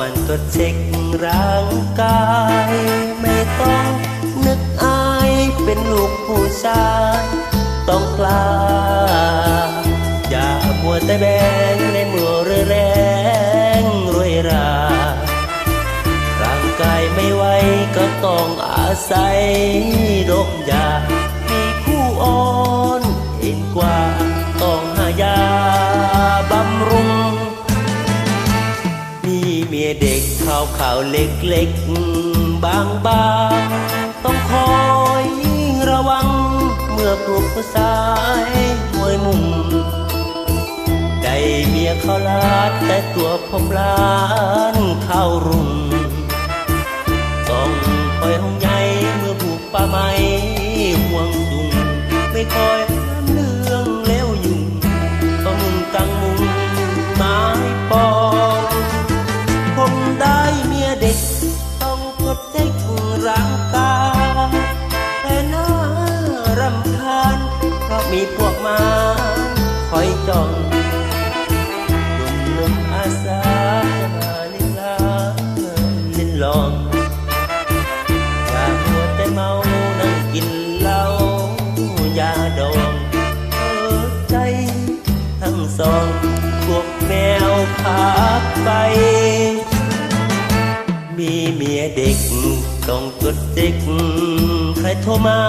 มันก็เช็คร่างกาย ไม่ต้องนึกอายเป็นลูกผู้ชาย ต้องกล้าอย่ามัวแต่แบงในมือเรือแรงรวยรา ร่างกายไม่ไหวก็ต้องอาศัยดมยา ขาวขาวเล็กๆบางบางๆต้องคอยระวัง เมื่อปลุกสายมวยมุมได้เมียเขาลาดแต่ตัวผมลานเข้ารุ่งต้องคอยห้องใหญ่เมื่อผูกป่าไม้ห่วงจุงไม่คอย มีพวกมาคอยจ้องหนุ่มๆอาสาจะมาล่นลาเล่นลองอย่ามัวแต่เมานั่งกินเหล้ายาดองเออใจทั้งสองพวกแมวขาไป มีเมียเด็กต้องกดเด็ก ใครโทรมา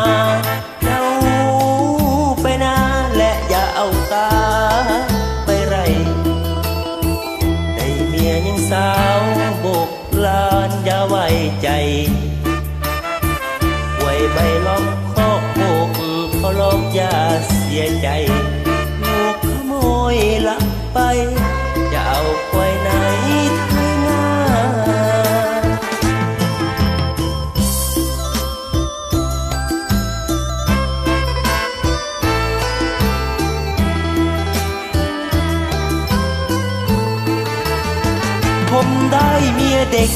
สียใจลูกขโมยลักไป จะเอาควายไหนไทยนาผมได้เมียเด็ก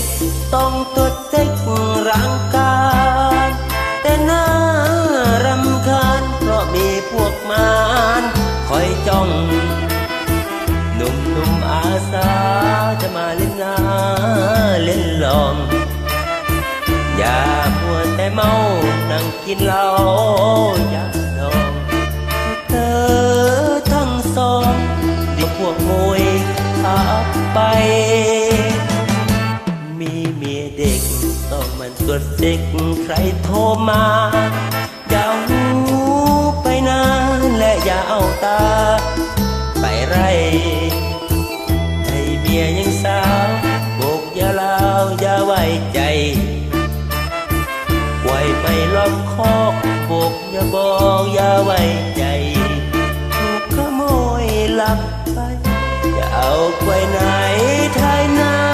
ต้องตดเด็กร่างกายแต่น่า เมานั่งกินเหล้าอย่าดองเธอทั้งสองเดี๋ยวพวกมวยขับไป มีเมียเด็กต้องมันตรวจเด็กใครโทรมาอย่าหูไปนานและอย่าเอาตา ไปไรให้เมียยังสาวโบกอย่าลาวอย่าไว้ใจ ไปล็อกคอกบกอย่าบอกอย่าไว้ใจถูกขโมยหลับไปจะเอาไปไหนทายนา